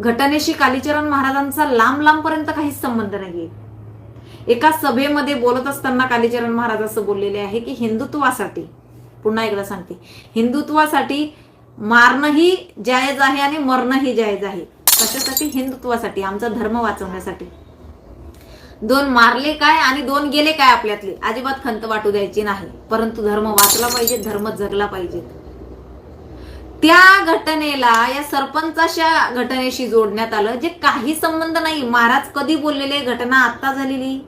घटनेशी कालीचरण महाराजांचा लांब लांबपर्यंत काहीच संबंध नाहीये. एका सभेमध्ये बोलत असताना कालीचरण महाराज असं बोललेले आहे की हिंदुत्वासाठी पुन्हा एकदा सांगते हिंदुत्वासाठी मारणंही जायज आहे आणि मरणंही जायज आहे. कशासाठी? हिंदुत्वासाठी आमचा धर्म वाचवण्यासाठी. दोन मारले काय आणि दोन गेले काय आपल्यातले? अजिबात खंत वाटू द्यायची नाही. परंतु धर्म वाचला पाहिजे धर्म जगला पाहिजे. त्या घटनेला या सरपंचाच्या घटनेशी जोडण्यात आलं जे काही संबंध नाही. महाराज कधी बोललेले घटना आता झालेली.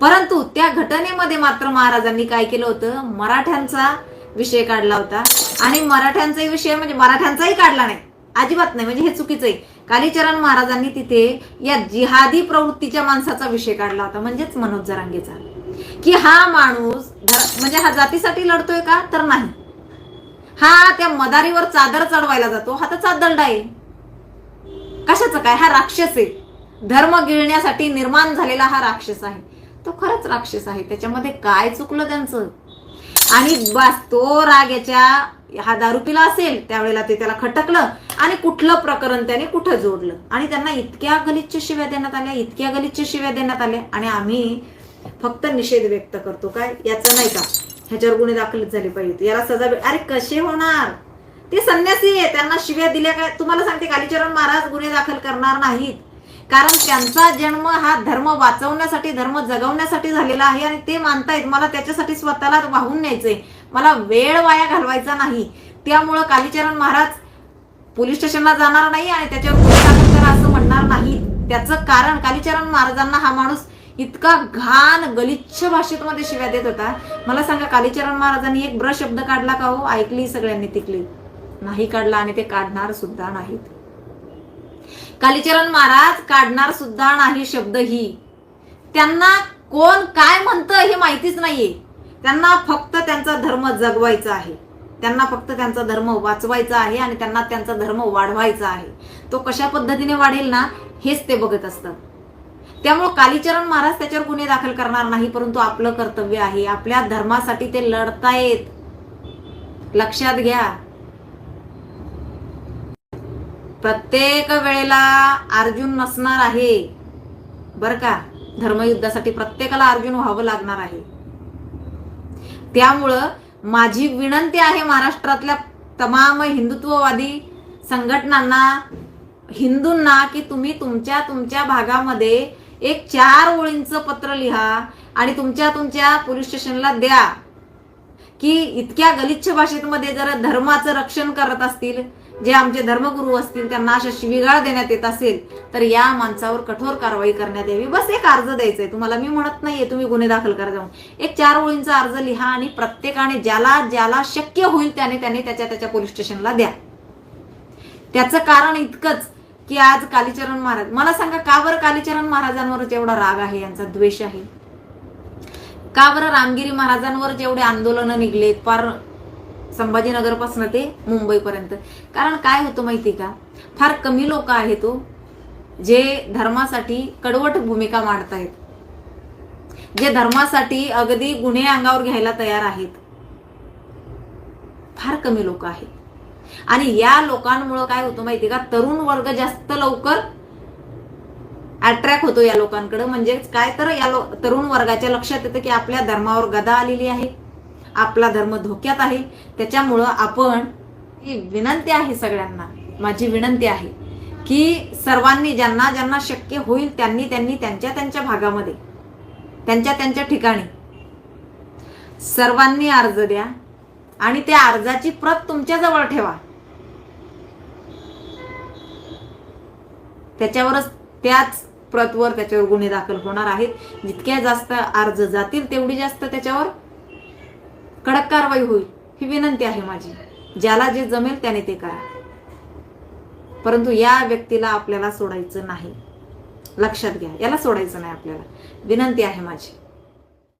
परंतु त्या घटनेमध्ये मात्र महाराजांनी काय केलं होतं? मराठ्यांचा विषय काढला होता. आणि मराठ्यांचाही विषय म्हणजे मराठ्यांचाही काढला नाही. अजिबात नाही. म्हणजे हे चुकीचं आहे कालीचरण महाराजांनी तिथे या जिहादी प्रवृत्तीच्या माणसाचा विषय काढला होता. म्हणजेच मनोज जरांगेचा. की हा माणूस म्हणजे हा जातीसाठी लढतोय का? तर नाही. हा त्या मदारीवर चादर चढवायला जातो. हा तर चादरडा आहे कशाचं काय? हा राक्षस आहे. धर्म गिळण्यासाठी निर्माण झालेला हा राक्षस आहे. तो खरंच राक्षस आहे. त्याच्यामध्ये काय चुकलं त्यांचं? आणि बस तो राग याच्या हा दारू पिला असेल त्यावेळेला ते त्याला खटकलं आणि कुठलं प्रकरण त्याने कुठं जोडलं? आणि त्यांना इतक्या गलिच्छ शिव्या देण्यात आल्या इतक्या गलिच्छ शिव्या देण्यात आल्या आणि आम्ही फक्त निषेध व्यक्त करतो. काय? याचं नाही का? ह्याच्यावर गुन्हे दाखल झाले पाहिजेत. याला सजा अरे कसे होणार? ते संन्यासी आहे त्यांना शिव्या दिल्या काय तुम्हाला सांगते कालीचरण महाराज गुन्हे दाखल करणार नाहीत. कारण त्यांचा जन्म हा धर्म वाचवण्यासाठी धर्म जगवण्यासाठी झालेला आहे आणि ते मानतायत मला त्याच्यासाठी स्वतःला वाहून न्यायचंय. मला वेळ वाया घालवायचा नाही. त्यामुळं कालीचरण महाराज पोलीस स्टेशनला जाणार नाही आणि त्याच्यावर गुन्हे दाखल करा असं म्हणणार नाही. त्याचं कारण कालीचरण महाराजांना हा माणूस इतका घाण गलिच्छ भाषेत मध्ये शिव्या देत होता. मला सांगा कालीचरण महाराजांनी एक ब्र शब्द काढला का हो? ऐकली सगळ्यांनी तिकली. नाही काढला आणि ते काढणार सुद्धा नाहीत. कालीचरण महाराज काढणार सुद्धा नाही शब्द ही. त्यांना कोण काय म्हणतं हे माहितीच नाहीये. त्यांना फक्त त्यांचा धर्म जगवायचा आहे. त्यांना फक्त त्यांचा धर्म वाचवायचा आहे आणि त्यांना त्यांचा धर्म वाढवायचा आहे. तो कशा पद्धतीने वाढेल ना हेच ते बघत असतात. त्यामुळे कालीचरण महाराज त्याच्यावर गुन्हे दाखल करणार नाही परंतु आपलं कर्तव्य आहे. आपल्या धर्मासाठी ते लढतायत. लक्षात घ्या. प्रत्येक वेळेला अर्जुन नसणार आहे. बर का? धर्मयुद्धासाठी प्रत्येकाला अर्जुन व्हावं लागणार आहे. त्यामुळं माझी विनंती आहे महाराष्ट्रातल्या तमाम हिंदुत्ववादी संघटनांना हिंदूंना की तुम्ही तुमच्या तुमच्या भागामध्ये एक चार ओळींचं पत्र लिहा आणि तुमच्या तुमच्या पोलीस स्टेशनला द्या. की इतक्या गलिच्छ भाषेमध्ये जर धर्माचं रक्षण करत असतील जे आमचे धर्मगुरू असतील त्यांना अशा शिविगाळ देण्यात येत असेल तर या माणसावर कठोर कारवाई करण्यात यावी. बस एक अर्ज द्यायचा आहे तुम्हाला मी म्हणत नाहीये तुम्ही गुन्हे दाखल करा जाऊन. एक चार ओळींचा अर्ज लिहा आणि प्रत्येकाने ज्याला ज्याला शक्य होईल त्याने त्याने त्याच्या त्याच्या पोलीस स्टेशनला द्या. त्याचं कारण इतकंच की आज कालीचरण महाराज मला सांगा का बरं कालीचरण महाराजांवरच एवढा राग आहे यांचा द्वेष आहे? का बरं रामगिरी महाराजांवर जेवढे आंदोलनं निघलेत पार संभाजीनगरपासून ते मुंबईपर्यंत? कारण काय होतं माहिती का? फार कमी लोक आहेत तो जे धर्मासाठी कडवट भूमिका मांडतायत. जे धर्मासाठी अगदी गुन्हे अंगावर घ्यायला तयार आहेत. फार कमी लोक आहेत. आणि या लोकांमुळं काय होतं माहिती का? तरुण वर्ग जास्त लवकर अट्रॅक्ट होतो या लोकांकडे. म्हणजेच काय तर या तरुण वर्गाच्या लक्षात येतं की आपल्या धर्मावर गदा आलेली आहे. आपला धर्म धोक्यात आहे. त्याच्यामुळं आपण ही विनंती आहे सगळ्यांना. माझी विनंती आहे की सर्वांनी ज्यांना ज्यांना शक्य होईल त्यांनी त्यांनी त्यांच्या त्यांच्या भागामध्ये त्यांच्या त्यांच्या ठिकाणी सर्वांनी अर्ज द्या. आणि त्या अर्जाची प्रत तुमच्या जवळ ठेवा. त्याच्यावरच त्याच प्रतवर त्याच्यावर गुन्हे दाखल होणार आहेत. जितक्या जास्त अर्ज जातील तेवढी जास्त त्याच्यावर कडक कारवाई होईल ही विनंती आहे माझी. ज्याला जे जमेल त्याने ते करा. परंतु या व्यक्तीला आपल्याला सोडायचं नाही. लक्षात घ्या याला सोडायचं नाही आपल्याला. विनंती आहे माझी.